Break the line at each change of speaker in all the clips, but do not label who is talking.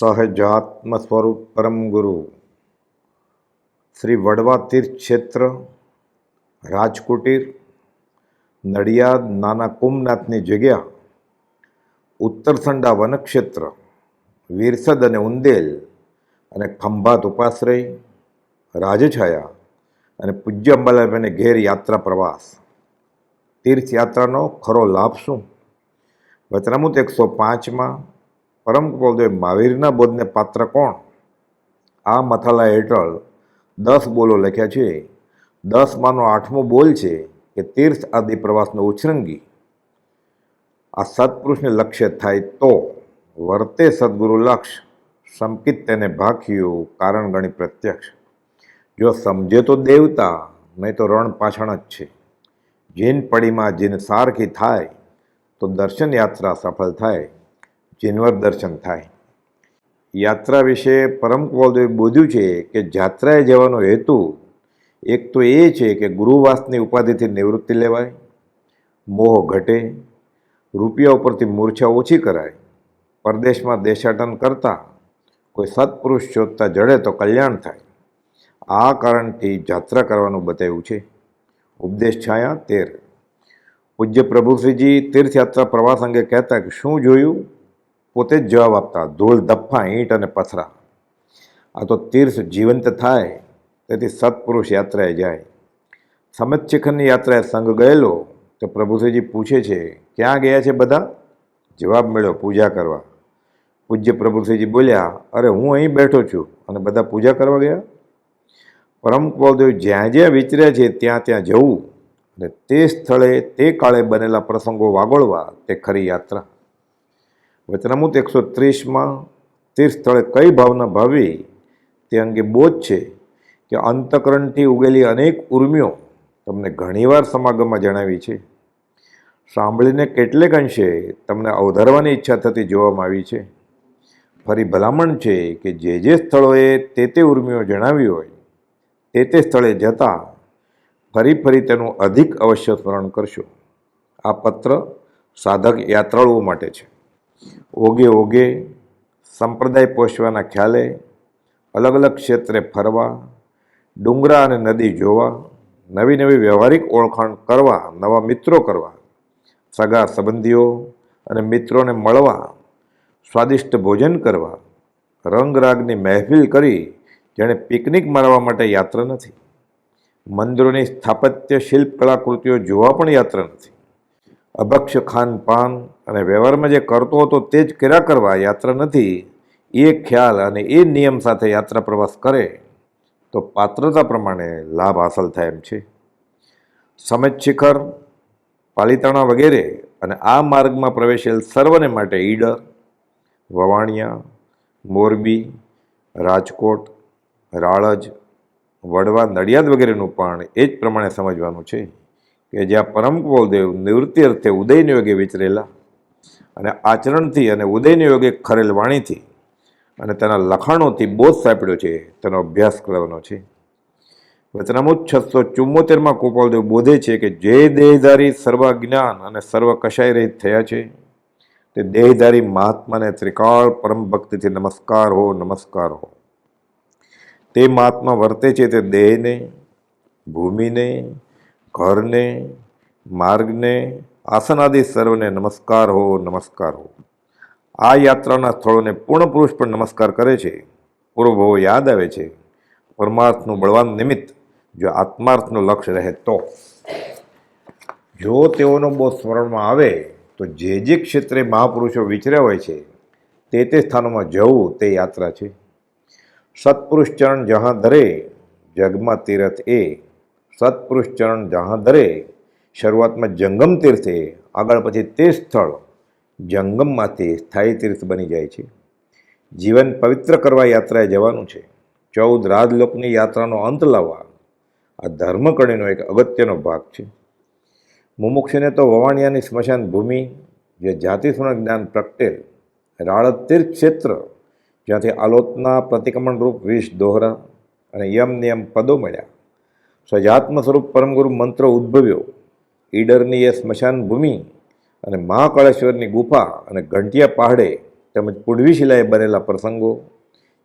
સહજાત્મ સ્વરૂપ પરમ ગુરુ શ્રી વડવા તીર્થ ક્ષેત્ર રાજકુટીર નડિયાદ નાના કુંભનાથની જગ્યા ઉત્તરસંડા વનક્ષેત્ર વીરસદ અને ઉંદેલ અને ખંભાત ઉપાશ્રય રાજછાયા અને પૂજ્ય અંબાલાલભાઈને ઘેર યાત્રા પ્રવાસ તીર્થયાત્રાનો ખરો લાભ શું વચનામૂત એકસો પાંચમાં પરમ કૃપાદેવ મહાવીરના બોધને પાત્ર કોણ? આ મથાલા હેઠળ દસ બોલો લખ્યા છે. દસમાંનો આઠમો બોલ છે કે તીર્થ આદિ પ્રવાસનો ઉછરંગી. આ સત્પુરુષને લક્ષ્ય થાય તો વર્તે સદગુરુ લક્ષ, સંકિત તેને ભાખ્યું કારણ ગણી પ્રત્યક્ષ. જો સમજે તો દેવતા, નહીં તો રણ પાછળ જ છે. જીન પડીમાં જીન સારખી થાય, તો દર્શન યાત્રા સફળ થાય. જીનવર દર્શન થાય. યાત્રા વિશે પરમ કુવાલદેવે બોધ્યું છે કે જાત્રાએ જવાનો હેતુ એક તો એ છે કે ગુરુવાસની ઉપાધિથી નિવૃત્તિ લેવાય, મોહ ઘટે, રૂપિયા ઉપરથી મૂર્છા ઓછી કરાય, પરદેશમાં દેશાટન કરતાં, કોઈ સત્પુરુષ શોધતા જડે તો કલ્યાણ થાય. આ કારણથી જાત્રા કરવાનું બતાવ્યું છે. ઉપદેશ છાયા તેર. પૂજ્ય પ્રભુશ્રીજી તીર્થયાત્રા પ્રવાસ અંગે કહેતા કે શું જોયું? પોતે જ જવાબ આપતા, ધૂળ ધફ્ફા ઈંટ અને પથરા. આ તો તીર્થ જીવંત થાય, તેથી સત્પુરુષ યાત્રાએ જાય. સમિત શિખરની યાત્રાએ સંઘ ગયેલો, તો પ્રભુશ્રીજી પૂછે છે, ક્યાં ગયા છે બધા? જવાબ મળ્યો, પૂજા કરવા. પૂજ્ય પ્રભુશ્રીજી બોલ્યા, અરે, હું અહીં બેઠો છું. અને બધા પૂજા કરવા ગયા? પરમ કૃપાદેવ જ્યાં જ્યાં વિચર્યા છે, ત્યાં ત્યાં જવું. અને તે સ્થળે, તે કાળે બનેલા પ્રસંગો વાગોળવા, તે ખરી યાત્રા. વચનામૃત એકસો ત્રીસમાં તે સ્થળે કઈ ભાવના ભાવી? તે અંગે બોધ છે કે અંતકરણથી ઉગેલી અનેક ઉર્મિઓ તમને ઘણીવાર સમાગમમાં જણાવી છે. સાંભળીને કેટલેક અંશે તમને અવધારવાની ઈચ્છા થતી જોવામાં આવી છે. ફરી ભલામણ છે કે જે જે સ્થળોએ તે તે ઉર્મિઓ જણાવી હોય, તે તે સ્થળે જતાં ફરી ફરી તેનું અધિક અવશ્ય સ્મરણ કરશો. આ પત્ર સાધક યાત્રાળુઓ માટે છે. ઓગે ઓગે સંપ્રદાય પોષવાના ખ્યાલે અલગ અલગ ક્ષેત્રે ફરવા, ડુંગરા અને નદી જોવા, નવી નવી વ્યવહારિક ઓળખાણ કરવા, નવા મિત્રો કરવા, સગા સંબંધીઓ અને મિત્રોને મળવા, સ્વાદિષ્ટ ભોજન કરવા, રંગરાગની મહેફિલ કરી જેણે પિકનિક મારવા માટે યાત્રા નથી. મંદિરોની સ્થાપત્ય શિલ્પ કલાકૃતિઓ જોવા પણ યાત્રા નથી. અભક્ષ ખાનપાન અને વ્યવહારમાં જે કરતો હતો તે જ કર્યા કરવા યાત્રા નથી. એ ખ્યાલ અને એ નિયમ સાથે યાત્રા પ્રવાસ કરે તો પાત્રતા પ્રમાણે લાભ હાંસલ થાય એમ છે. સમિત શિખર, પાલિતાણા વગેરે અને આ માર્ગમાં પ્રવેશેલ સર્વને માટે ઈડર વવાણિયા, મોરબી, રાજકોટ, રાળજ, વડવા, નડિયાદ વગેરેનું પણ એ જ પ્રમાણે સમજવાનું છે. કે જ્યાં પરમ કુવલદેવ નિવૃત્તિ અર્થે ઉદયની યોગે વિચરેલા અને આચરણથી અને ઉદયની યોગે ખરેલ વાણીથી અને તેના લખાણોથી બોધ સાંપડ્યો છે, તેનો અભ્યાસ કરવાનો છે. વચનામૃત છસો ચુમ્મોતેરમાં ગોપાલદેવ બોધે છે કે જે દેહધારી સર્વ જ્ઞાન અને સર્વ કશાય રહિત થયા છે, તે દેહધારી મહાત્માને ત્રિકાળ પરમ ભક્તિથી નમસ્કાર હો નમસ્કાર હો. તે મહાત્મા વર્તે છે તે દેહને, ભૂમિને ઘરને, માર્ગને, આસનાદિ સર્વને નમસ્કાર હો નમસ્કાર હો. આ યાત્રાના સ્થળોને પૂર્ણ પુરુષ પણ નમસ્કાર કરે છે. પૂર્વભવો યાદ આવે છે. પરમાર્થનું બળવાન નિમિત્ત જો આત્માર્થનું લક્ષ્ય રહે તો. જો તેઓનો બહુ સ્મરણમાં આવે, તો જે જે ક્ષેત્રે મહાપુરુષો વિચર્યા હોય છે, તે તે સ્થાનોમાં જવું તે યાત્રા છે. સત્પુરુષ ચરણ જહાં ધરે, જગમાં તીરથ એ સત્પુરુષ ચરણ જહાંધરે શરૂઆતમાં જંગમ તીર્થે, આગળ પછી તે સ્થળ જંગમમાંથી સ્થાયી તીર્થ બની જાય છે. જીવન પવિત્ર કરવા યાત્રાએ જવાનું છે. ચૌદ રાજલોકની યાત્રાનો અંત લાવવા આ ધર્મકણીનો એક અગત્યનો ભાગ છે. મુમુક્ષને તો વવાણિયાની સ્મશાન ભૂમિ, જે જાતિસૂણ જ્ઞાન પ્રગટેલ રાળત તીર્થ ક્ષેત્ર જ્યાંથી આલોતના પ્રતિક્રમણરૂપ વિષ દોહરા અને યમ નિયમ પદો મળ્યા. સજાત્મ સ્વરૂપ પરમગુરુ મંત્ર ઉદ્ભવ્યો. ઈડરની એ સ્મશાન ભૂમિ અને મહાકાળેશ્વરની ગુફા અને ઘંટિયા પહાડે તેમજ પૂર્વી શિલાએ બનેલા પ્રસંગો,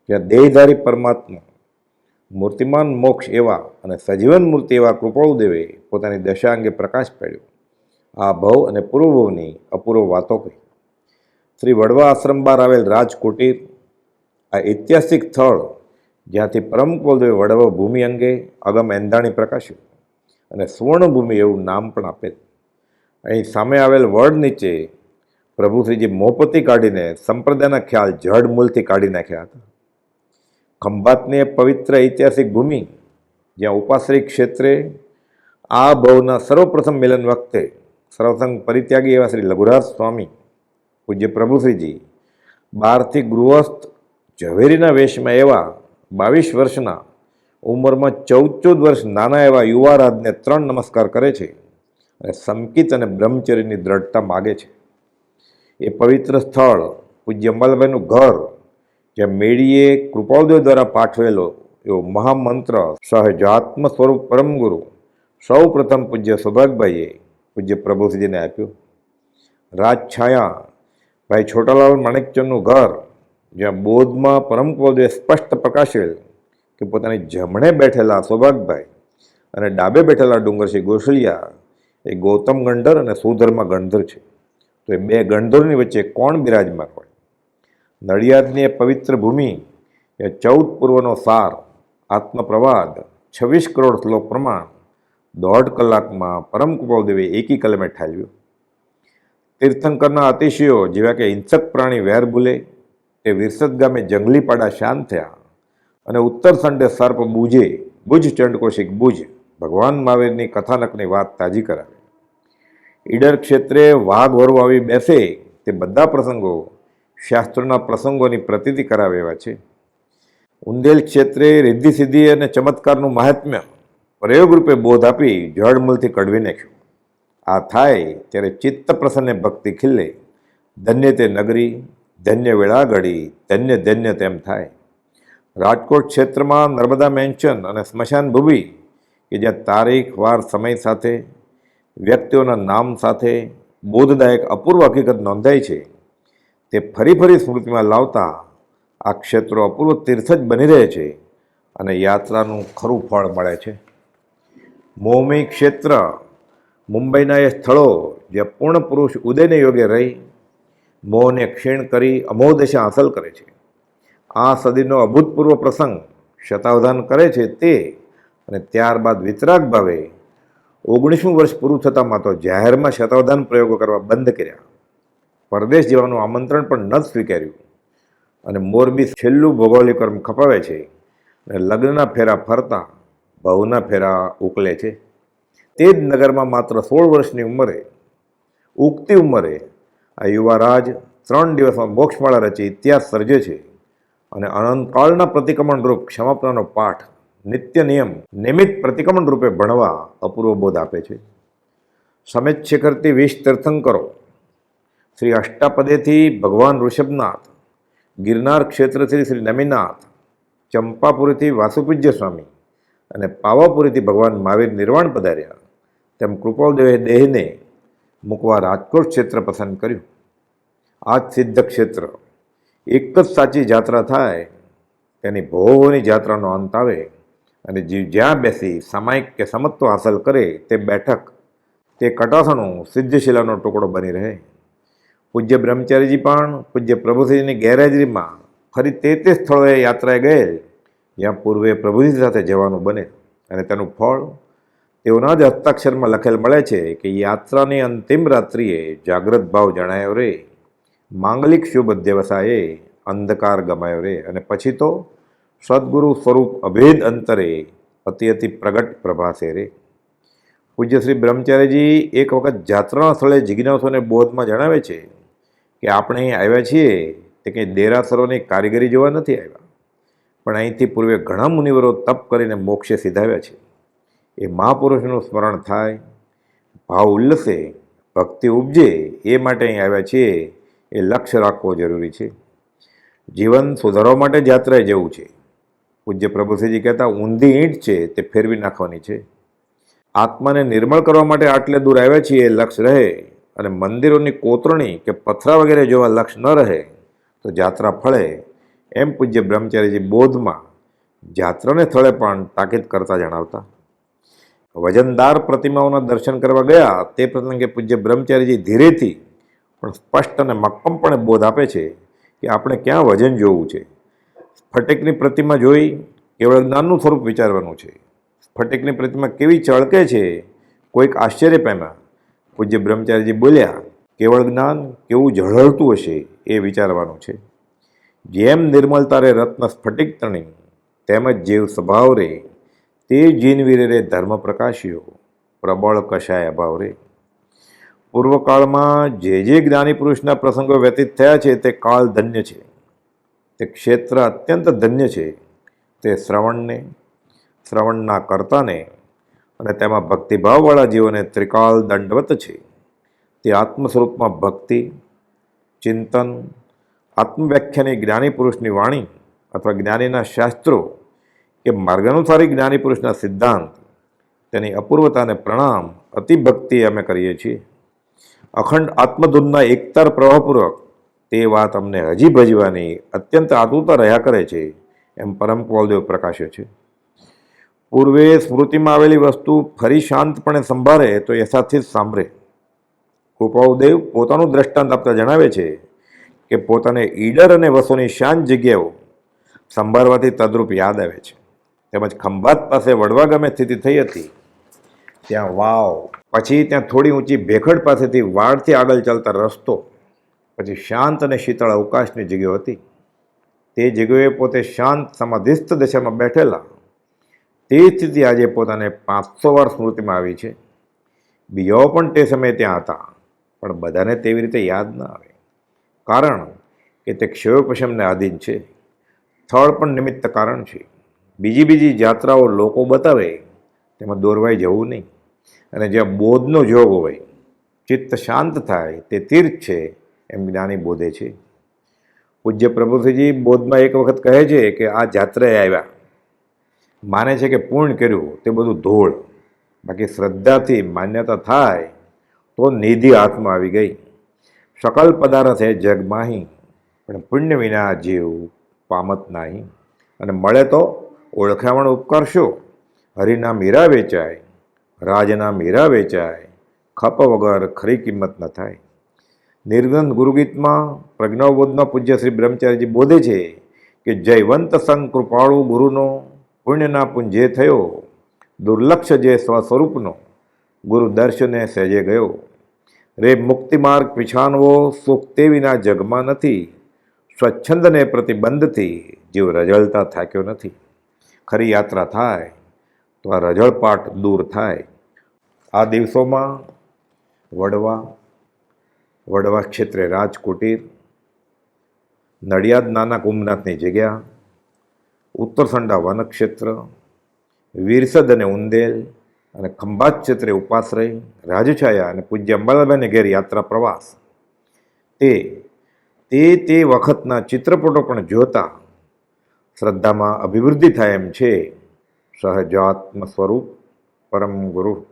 જ્યાં દેહધારી પરમાત્મા મૂર્તિમાન મોક્ષ એવા અને સજીવન મૂર્તિ એવા કૃપાળુદેવે પોતાની દશા અંગે પ્રકાશ પાડ્યો. આ ભવ અને પૂર્વભવની અપૂર્વ વાતો કહી. શ્રી વડવા આશ્રમ બહાર આવેલ રાજકોટીર, આ ઐતિહાસિક સ્થળ જ્યાંથી પરમ કુલદેવ વડવ ભૂમિ અંગે અગમ એંધાણી પ્રકાશ્યું. અને સુવર્ણભૂમિ એવું નામ પણ આપેલ અહીં સામે આવેલ વડ નીચે પ્રભુશ્રીજી મોપતી કાઢીને સંપ્રદાયના ખ્યાલ જડ મૂલથી કાઢી નાખ્યા હતા. ખંભાતની પવિત્ર ઐતિહાસિક ભૂમિ, જ્યાં ઉપાશ્રી ક્ષેત્રે આ ભવના સર્વપ્રથમ મિલન વખતે સર્વસંગ પરિત્યાગી એવા શ્રી લઘુરાજ સ્વામી, પૂજ્ય પ્રભુશ્રીજી બહારથી ગૃહસ્થ ઝવેરીના વેશમાં એવા બાવીસ વર્ષના ઉંમરમાં ચૌદ ચૌદ વર્ષ નાના એવા યુવારાજને ત્રણ નમસ્કાર કરે છે અને સંકિત અને બ્રહ્મચર્યની દ્રઢતા માગે છે. એ પવિત્ર સ્થળ પૂજ્ય અંબાલાભાઈનું ઘર, જ્યાં મેળીએ કૃપાલદેવ દ્વારા પાઠવેલો એવો મહામંત્ર સહજાત્મ સ્વરૂપ પરમગુરુ સૌ પ્રથમ પૂજ્ય સૌભાગભાઈએ પૂજ્ય પ્રભુજીને આપ્યું. રાજછાયા, ભાઈ છોટાલાલ માણેકચંદનું ઘર જ્યાં બોધમાં પરમ કુળદેવે સ્પષ્ટ પ્રકાશેલ કે પોતાની જમણે બેઠેલા સૌભાગભાઈ અને ડાબે બેઠેલા ડુંગરસિંહ ગોસલિયા એ ગૌતમ ગંધર અને સુધર્મા ગણધર છે. તો એ બે ગણધરોની વચ્ચે કોણ બિરાજમાન હોય? નડિયાદની એ પવિત્ર ભૂમિ, એ ચૌદ પૂર્વનો સાર, આત્મપ્રવાદ, છવ્વીસ કરોડ શ્લોક પ્રમાણ, દોઢ કલાકમાં પરમ કૃપાદેવે એકી કલમે ઠાલવ્યું. તીર્થંકરના અતિશયો જેવા કે હિંસક પ્રાણી વેર ભૂલે તે વિરસદ ગામે જંગલીપાડા શાંત થયા અને ઉત્તર સંડે સર્પ બુજે, બુજ ચંડકોશિક બુજ, ભગવાન મહાવીરની કથાનકની વાત તાજી કરાવે. ઈડર ક્ષેત્રે વાઘ વરુ આવી બેસે તે બધા પ્રસંગો શાસ્ત્રોના પ્રસંગોની પ્રતીતિ કરાવે એવા છે. ઉંદેલ ક્ષેત્રે રિદ્ધિ સિદ્ધિ અને ચમત્કારનું મહાત્મ્ય પ્રયોગરૂપે બોધ આપી જળમૂળથી કઢવી નાખ્યું. આ થાય ત્યારે ચિત્ત પ્રસન્ને ભક્તિ ખીલે, ધન્ય તે નગરી ધન્ય વેળા ઘડી ધન્ય ધન્ય તેમ થાય. રાજકોટ ક્ષેત્રમાં નર્મદા મેન્શન અને સ્મશાન ભૂમિ, કે જ્યાં તારીખ, વાર, સમય સાથે, વ્યક્તિઓના નામ સાથે બોધદાયક અપૂર્વ હકીકત નોંધાઈ છે. તે ફરી ફરી સ્મૃતિમાં લાવતા આ ક્ષેત્રો અપૂર્વ તીર્થ જ બની રહે છે અને યાત્રાનું ખરું ફળ મળે છે. મોમી ક્ષેત્ર મુંબઈના એ સ્થળો જે પૂર્ણ પુરુષ ઉદયને યોગે રહી મોહને ક્ષીણ કરી અમોદશા હાંસલ કરે છે. આ સદીનો અભૂતપૂર્વ પ્રસંગ શતાવધાન કરે છે તે અને ત્યારબાદ વિતરાગ ભાવે ઓગણીસમું વર્ષ પૂરું થતાંમાં તો જાહેરમાં શતાવધાન પ્રયોગો કરવા બંધ કર્યા. પરદેશ જવાનું આમંત્રણ પણ ન સ્વીકાર્યું. અને મોરબી છેલ્લું ભૌગોલિક કર્મ ખપાવે છે અને લગ્નના ફેરા ફરતા ભાવના ફેરા ઉકલે છે. તે જ નગરમાં માત્ર સોળ વર્ષની ઉંમરે, ઉગતી ઉંમરે આ યુવારાજ ત્રણ દિવસમાં મોક્ષમાળા રચી, ઇતિહાસ સર્જે છે. અને અનંતકાળના પ્રતિક્રમણ રૂપ ક્ષમાપનાનો પાઠ, નિત્ય નિયમ નિયમિત પ્રતિક્રમણ રૂપે ભણવા અપૂર્વ બોધ આપે છે. સમેત શિખરથી વીસ તીર્થંકરો. શ્રી અષ્ટાપદેથી ભગવાન ઋષભનાથ, ગિરનાર ક્ષેત્રથી શ્રી નમીનાથ, ચંપાપુરીથી વાસુપૂજ્ય સ્વામી અને પાવાપુરીથી ભગવાન મહાવીર નિર્વાણ પધાર્યા. તેમ કૃપાલદેવે દેહને મૂકવા રાજકોટ ક્ષેત્ર પસંદ કર્યું. આ સિદ્ધ ક્ષેત્ર એક જ સાચી જાત્રા થાય, તેની ભોગોની જાત્રાનો અંત આવે અને જીવ જ્યાં બેસી સામાયિક કે સમત્વ હાંસલ કરે તે બેઠક, તે કટાસણું સિદ્ધશિલાનો ટુકડો બની રહે. પૂજ્ય બ્રહ્મચારીજી પણ પૂજ્ય પ્રભુશ્રીની ગેરહાજરીમાં ફરી તે તે સ્થળોએ યાત્રાએ ગયેલ, જ્યાં પૂર્વે પ્રભુજી સાથે જવાનું બને અને તેનું ફળ તેઓના જ હસ્તાક્ષરમાં લખેલ મળે છે કે યાત્રાની અંતિમ રાત્રિએ જાગ્રત ભાવ જણાયો રે, માંગલિક શુભ અધ્યવસાયે અંધકાર ગમાયો રે અને પછી તો સદગુરુ સ્વરૂપ અભેદ અંતરે અતિ અતિ પ્રગટ પ્રભાસે રે. પૂજ્ય શ્રી બ્રહ્મચાર્યજી એક વખત જાત્રાના સ્થળે જિજ્ઞાસોને બોધમાં જણાવે છે કે આપણે અહીં આવ્યા છીએ તે કંઈ દેરાસરોની કારીગરી જોવા નથી આવ્યા, પણ અહીંથી પૂર્વે ઘણા મુનિવરો તપ કરીને મોક્ષે સીધાવ્યા છે. એ મહાપુરુષનું સ્મરણ થાય, ભાવ ઉલ્લસે, ભક્તિ ઉપજે, એ માટે અહીં આવ્યા છીએ, એ લક્ષ્ય રાખવો જરૂરી છે. જીવન સુધારવા માટે જ યાત્રાએ જવું છે. પૂજ્ય પ્રભુસિંહજી કહેતા, ઊંધી ઈંટ છે, તે ફેરવી નાખવાની છે. આત્માને નિર્મળ કરવા માટે આટલે દૂર આવ્યા છીએ, એ લક્ષ્ય રહે. અને મંદિરોની કોતરણી કે પથરા વગેરે જોવા લક્ષ્ય ન રહે, તો જાત્રા ફળે. એમ પૂજ્ય બ્રહ્મચારીજી બોધમાં જાત્રાને સ્થળે પણ તાકીદ કરતા જણાવતા. વજનદાર પ્રતિમાઓના દર્શન કરવા ગયા. તે પ્રસંગે પૂજ્ય બ્રહ્મચારીજી ધીરેથી પણ સ્પષ્ટ અને મક્કમપણે બોધ આપે છે કે આપણે ક્યાં વજન જોવું છે. સ્ફટિકની પ્રતિમા જોઈ કેવળ જ્ઞાનનું સ્વરૂપ વિચારવાનું છે. સ્ફટિકની પ્રતિમા કેવી ચળકે છે કોઈક આશ્ચર્ય પામ્યા. પૂજ્ય બ્રહ્મચારીજી બોલ્યા, કેવળ જ્ઞાન કેવું ઝળહળતું હશે એ વિચારવાનું છે. જેમ નિર્મલતા રે રત્ન સ્ફટિક તણી તેમજ જીવ સ્વભાવ રે તે જીનવીરે ધર્મ પ્રકાશ્યો. પ્રબળ કશાય અભાવ રે. પૂર્વકાળમાં જે જે જ્ઞાની પુરુષના પ્રસંગો વ્યતીત થયા છે તે કાળ ધન્ય છે. તે ક્ષેત્ર અત્યંત ધન્ય છે. તે શ્રવણને, શ્રવણના કર્તાને અને તેમાં ભક્તિભાવવાળા જીવોને ત્રિકાળ દંડવત છે. તે આત્મ સ્વરૂપમાં ભક્તિ, ચિંતન, આત્મવ્યાખ્યાની જ્ઞાની પુરુષની વાણી અથવા જ્ઞાનીના શાસ્ત્રો કે માર્ગાનુસારી જ્ઞાની પુરુષના સિદ્ધાંત, તેની અપૂર્વતાને પ્રણામ અતિભક્તિ અમે કરીએ છીએ. અખંડ આત્મધૂનના એકતાર પ્રવાહપૂર્વક તે વાત અમને હજી ભજવાની અત્યંત આતુરતા રહ્યા કરે છે, એમ પરમ કોલદેવ પ્રકાશ્યો છે. પૂર્વે સ્મૃતિમાં આવેલી વસ્તુ ફરી શાંતપણે સંભાળે તો સાથે જ સાંભળે. કૃપાઉદેવ પોતાનું દ્રષ્ટાંત આપતા જણાવે છે કે પોતાને ઈડર અને વસોની શાંત જગ્યાઓ સંભાળવાથી તદ્રુપ યાદ આવે છે. તેમજ ખંભાત પાસે વડવા ગામે સ્થિતિ થઈ હતી. ત્યાં વાવ, પછી ત્યાં થોડી ઊંચી ભેખડ પાસેથી વાડથી આગળ ચાલતા રસ્તો, પછી શાંત અને શીતળ અવકાશની જગ્યાઓ હતી. તે જગ્યાએ પોતે શાંત સમાધિસ્થ દશામાં બેઠેલા. તે સ્થિતિ આજે પોતાને પાંચસો વાર સ્મૃતિમાં આવી છે. બીજાઓ પણ તે સમયે ત્યાં હતા, પણ બધાને તેવી રીતે યાદ ન આવે. કારણ કે તે ક્ષયોપશમને આધીન છે. સ્થળ પણ નિમિત્ત કારણ છે. બીજી બીજી જાત્રાઓ લોકો બતાવે, તેમાં દોરવાઈ જવું નહીં. અને જ્યાં બોધનો જોગ હોય, ચિત્ત શાંત થાય, તે તીર્થ છે, એમ જ્ઞાની બોધે છે. પૂજ્ય પ્રભુશ્રીજી બોધમાં એક વખત કહે છે કે આ જાત્રાએ આવ્યા. માને છે કે પૂર્ણ કર્યું, તે બધું ધોળ. બાકી શ્રદ્ધાથી માન્યતા થાય, તો નિધિ હાથમાં આવી ગઈ. સકલ પદાર્થ એ જગમાહી, પણ પુણ્ય વિના જીવ પામત નાહી. અને મળે તો ઓળખામણ ઉપકારશો. હરિના મીરા વેચાય, રાજના મીરા વેચાય, ખપ વગર ખરી કિંમત ન થાય. નિર્ગંધ ગુરુગીતમાં પ્રજ્ઞાવબોધમાં પૂજ્ય શ્રી બ્રહ્મચારીજી બોધે છે કે જયવંત સંગ કૃપાળુ ગુરુનો પુણ્યના પુંજે થયો. દુર્લક્ષ જે સ્વસ્વરૂપનો ગુરુ દર્શને સહેજે ગયો. રે મુક્તિ માર્ગ પીછાનવો સુખ તે વિના જગમાં નથી. સ્વચ્છંદને પ્રતિબંધથી જીવ રજળતા થાક્યો નથી. ખરી યાત્રા થાય, તો આ રજળપાટ દૂર થાય. આ દિવસોમાં વડવા વડવા ક્ષેત્રે રાજકુટીર, નડિયાદ નાના કુંભનાથની જગ્યા ઉત્તરસંડા વનક્ષેત્ર, વીરસદ અને ઉંદેલ અને ખંભાત ક્ષેત્રે ઉપાશ્રય, રાજછાયા અને પૂજ્ય અંબાલાબાઈને ઘેર યાત્રા પ્રવાસ. તે તે તે વખતના ચિત્રપટો પણ જોતા શ્રદ્ધામાં અભિવૃદ્ધિ થાય એમ છે. સહજાત્મ સ્વરૂપ પરમ ગુરુ.